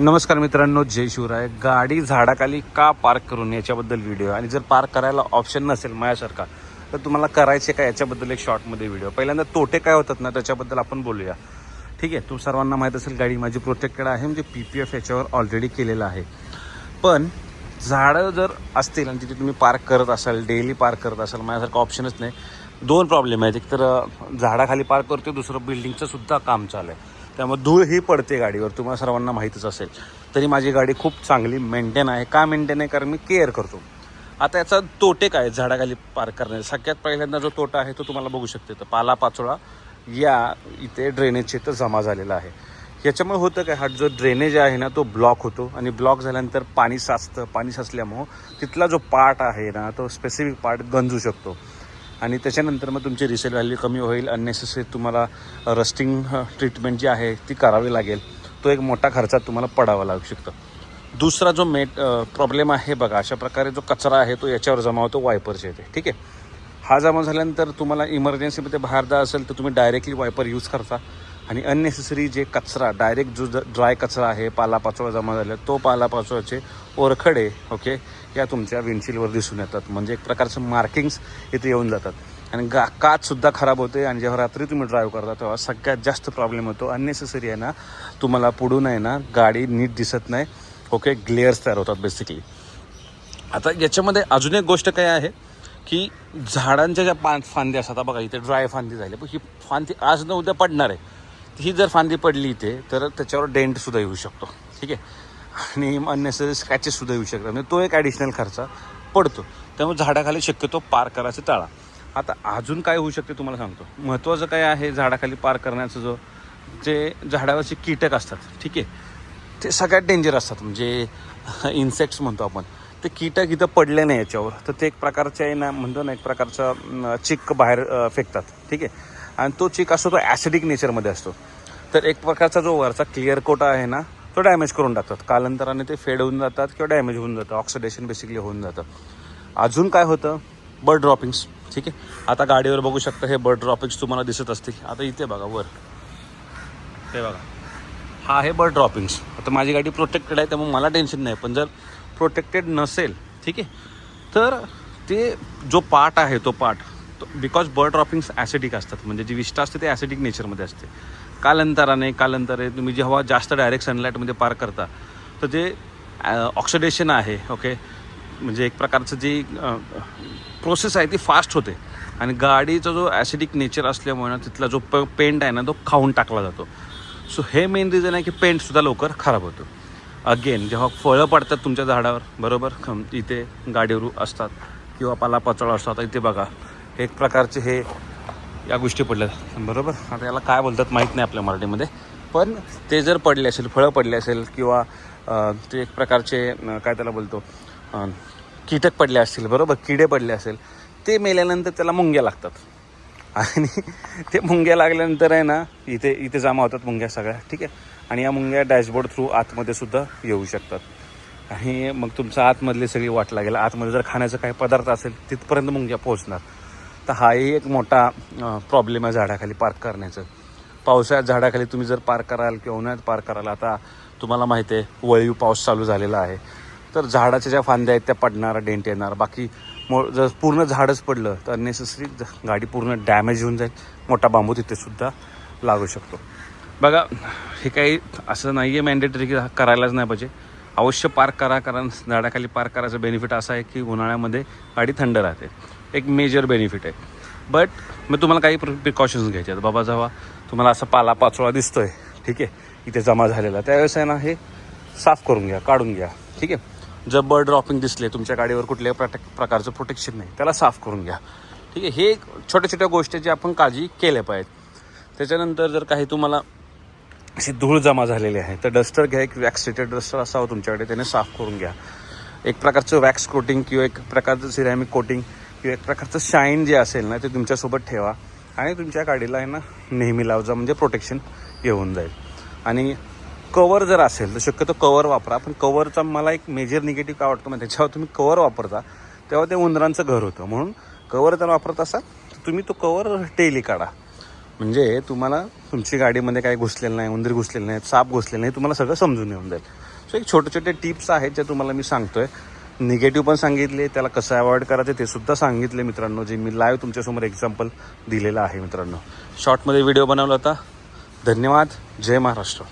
नमस्कार मित्रांनो जय शिवराय. गाडी झाडाखाली का पार्क करून याच्याबद्दल व्हिडिओ आणि जर पार्क करायला ऑप्शन नसेल माझ्यासारखा तर तुम्हाला करायचे का याच्याबद्दल एक शॉर्टमध्ये व्हिडिओ पहिल्यांदा तोटे काय होतात ना त्याच्याबद्दल आपण बोलूया. ठीक आहे? तुम सर्वांना माहीत असेल गाडी माझी प्रोटेक्टेड आहे. म्हणजे पी पी एफ याच्यावर ऑलरेडी केलेलं आहे. पण झाडं जर असतील आणि तिथे तुम्ही पार्क करत असाल डेली पार्क करत असाल माझ्यासारखं ऑप्शनच नाही. दोन प्रॉब्लेम आहेत. एक तर झाडाखाली पार्क करतो दुसरं बिल्डिंगचं सुद्धा काम चालू आहे. त्यामुळे धूळ ही पडते गाडीवर तुम्हाला सर्वांना माहीतच असेल. तरी माझी गाडी खूप चांगली मेंटेन आहे. का मेंटेन आहे? कारण मी केअर करतो. आता याचा तोटे काय आहेत झाडाखाली पार्क करण्याचे? सगळ्यात पहिल्यांदा जो तोटा आहे तो तुम्हाला बघू शकते तर पाला पाचोळा या इथे ड्रेनेजचे तर जमा झालेला आहे. याच्यामुळे होतं काय? हा जो ड्रेनेज आहे ना तो ब्लॉक होतो. आणि ब्लॉक झाल्यानंतर पाणी साचतं. पाणी साचल्यामुळं तिथला जो पार्ट आहे ना तो स्पेसिफिक पार्ट गंजू शकतो. आणि त्याच्यानंतर मग तुमची रिसेल व्हॅल्यू कमी होईल. अननेसेसरी तुम्हाला रस्टिंग ट्रीटमेंट जी आहे ती करावी लागेल. तो एक मोठा खर्चात तुम्हाला पडावा लागू शकतो. दुसरा जो मेट प्रॉब्लेम आहे बघा अशा प्रकारे जो कचरा आहे तो याच्यावर जमा होतो वायपरच्या येते. ठीक आहे? हा जमा झाल्यानंतर तुम्हाला इमर्जन्सीमध्ये बाहेर जा असेल तर तुम्ही डायरेक्टली वायपर यूज करता. आणि अननेसेसरी जे कचरा डायरेक्ट जो ड्राय कचरा आहे पालापाचोळा जमा झाला तो पालापाचोळ्याचे ओरखडे ओके या तुमच्या विंडशीलवर दिसून येतात. म्हणजे एक प्रकारचं मार्किंग्स इथे येऊन जातात. आणि गा काचसुद्धा खराब होते आणि जेव्हा रात्री तुम्ही ड्राईव्ह करता तेव्हा सगळ्यात जास्त प्रॉब्लेम होतो. अननेसेसरी आहे ना तुम्हाला पुढून आहे ना गाडी नीट दिसत नाही ओके ग्लेअर्स तयार होतात बेसिकली आता याच्यामध्ये अजून एक गोष्ट काय आहे की झाडांच्या ज्या पान फांद्या असतात आता बघा इथे ड्राय फांदी झाली पण ही फांदी आज न उद्या पडणार आहे. ही जर फांदी पडली इथे तर त्याच्यावर डेंटसुद्धा येऊ शकतो. ठीक आहे? आणि अननेसरी स्क्रॅचेससुद्धा येऊ शकतात. म्हणजे तो एक ॲडिशनल खर्च पडतो. त्यामुळे झाडाखाली शक्यतो पार करायचं टाळा. आता अजून काय होऊ शकते तुम्हाला सांगतो. महत्त्वाचं काय आहे झाडाखाली पार करण्याचं जो जे झाडावरचे कीटक असतात ठीक आहे? ते सगळ्यात डेंजर असतात. म्हणजे इन्सेक्ट्स म्हणतो आपण. ते कीटक इथं पडले नाही याच्यावर. तर ते एक प्रकारचे आहे ना म्हणतो ना एक प्रकारचा अं, चिक बाहेर फेकतात. ठीक आहे? आणि तो चिक असतो तो ॲसिडिक नेचरमध्ये असतो. तर एक प्रकारचा जो वरचा क्लिअर कोटा आहे ना तो डॅमेज करून टाकतात. कालांतराने ते फेड होऊन जातात किंवा डॅमेज होऊन जातं. ऑक्सिडेशन बेसिकली होऊन जातं. अजून काय होतं? बर्ड ड्रॉपिंग्स ठीक आहे? आता गाडीवर बघू शकता हे बर्ड ड्रॉपिंग्स तुम्हाला दिसत असतील. आता इथे बघा वर. ते बघा. हा आहे बर्ड ड्रॉपिंग्स आता माझी गाडी प्रोटेक्टेड आहे त्यामुळे मला टेन्शन नाही. पण जर प्रोटेक्टेड नसेल ठीक आहे? तर ते जो पार्ट आहे तो part because bird droppings acidic असतात. म्हणजे जी विष्ठा असते ते ॲसिडिक नेचरमध्ये असते. कालांतराने कालांतरे तुम्ही जेव्हा जास्त डायरेक्ट सनलाईटमध्ये पार करता तर जे ऑक्सिडेशन आहे ओके म्हणजे एक प्रकारचं जी प्रोसेस आहे ती फास्ट होते. आणि गाडीचा जो ॲसिडिक नेचर असल्यामुळे ना तिथला जो प पेंट आहे ना तो खाऊन टाकला जातो. सो हे मेन रिझन आहे की पेंटसुद्धा लवकर खराब होतो. अगेन जेव्हा फळं पडतात तुमच्या झाडावर बरोबर? इथे गाडीवर असतात किंवा पालापाचोळा असतो आता इथे बघा. एक प्रकारचे हे या गोष्टी पडल्या बरोबर? आता याला काय बोलतात माहीत नाही आपल्या मराठीमध्ये. पण ते जर पडले असेल फळं पडले असेल किंवा ते एक प्रकारचे काय त्याला बोलतो? कीटक पडले असतील बरोबर? किडे पडले असेल ते मेल्यानंतर त्याला मुंग्या लागतात. आणि ते मुंग्या लागल्यानंतर आहे ना इथे इथे जमा होतात मुंग्या सगळ्या ठीक आहे? आणि या मुंग्या डॅशबोर्ड थ्रू आतमध्ये सुद्धा येऊ शकतात. आणि मग तुमचा आतमधली सगळी वाट लागेल. आतमध्ये जर खाण्याचा काही पदार्थ असेल तिथपर्यंत मुंग्या पोहोचणार. तर हाही एक मोठा प्रॉब्लेम आहे झाडाखाली पार्क करण्याचं. पावसाळ्यात झाडाखाली तुम्ही जर पार्क कराल किंवा उन्हाळ्यात पार्क कराल आता तुम्हाला माहिती आहे वळीव पाऊस चालू झालेला आहे. तर झाडाच्या ज्या फांद्या आहेत त्या पडणार डेंट येणार. बाकी मो जर पूर्ण झाडच पडलं तर अननेसेसरी गाडी पूर्ण डॅमेज होऊन जाईल. मोठा बांबू तिथेसुद्धा लागू शकतो. बघा हे काही असं नाही आहे मॅन्डेटरी की करायलाच नाही पाहिजे. अवश्य पार्क करा कारण झाडाखाली पार्क करायचं बेनिफिट असं आहे की उन्हाळ्यामध्ये गाडी थंड राहते. एक मेजर बेनिफिट आहे. बट मग तुम्हाला काही प्रिकॉशन्स घ्यायचे आहेत. बाबा जेव्हा तुम्हाला असा पाला पाचोळा आहे ठीक आहे? इथे जमा झालेला. त्यावेळेस आहे ना हे साफ करून घ्या काढून घ्या. ठीक आहे? जर बर्ड ड्रॉपिंग दिसले तुमच्या गाडीवर कुठल्याही प्रटे प्रकारचं प्रोटेक्शन नाही त्याला साफ करून घ्या. ठीक आहे? हे छोट्या छोट्या गोष्टीची आपण काळजी केल्या पाहिजेत. त्याच्यानंतर जर काही तुम्हाला अशी धूळ जमा झालेली आहे तर डस्टर घ्या एक वॅक्सिटेड डस्टर असावं तुमच्याकडे त्याने साफ करून घ्या. एक प्रकारचं वॅक्स कोटिंग किंवा एक प्रकारचं सिरॅमिक कोटिंग किंवा एक प्रकारचं शाईन जे असेल ना ते तुमच्यासोबत ठेवा. आणि तुमच्या गाडीला आहे ना नेहमी लावजा म्हणजे प्रोटेक्शन येऊन जाईल. आणि कवर जर असेल तर शक्यतो कवर वापरा. पण कवरचा मला एक मेजर निगेटिव्ह काय वाटतो म्हणजे त्याच्यावर तुम्ही कवर वापरता तेव्हा ते उंदरांचं घर होतं. म्हणून कवर जर वापरत असाल तर तुम्ही तो कवर डेली काढा. म्हणजे तुम्हाला तुमची गाडीमध्ये काही घुसलेलं नाही उंदीर घुसलेलं नाही साप घुसलेलं नाही तुम्हाला सगळं समजून येऊन जाईल. सो एक छोटे छोटे टिप्स आहेत जे तुम्हाला मी सांगतोय. निगेटिव्ह पण सांगितले त्याला कसं अवॉइड करायचं ते सुद्धा सांगितले मित्रांनो जे मी लाईव्ह तुमच्यासमोर एक्झाम्पल दिलेलं आहे मित्रांनो. शॉर्टमध्ये व्हिडिओ बनवला होता. धन्यवाद. जय महाराष्ट्र.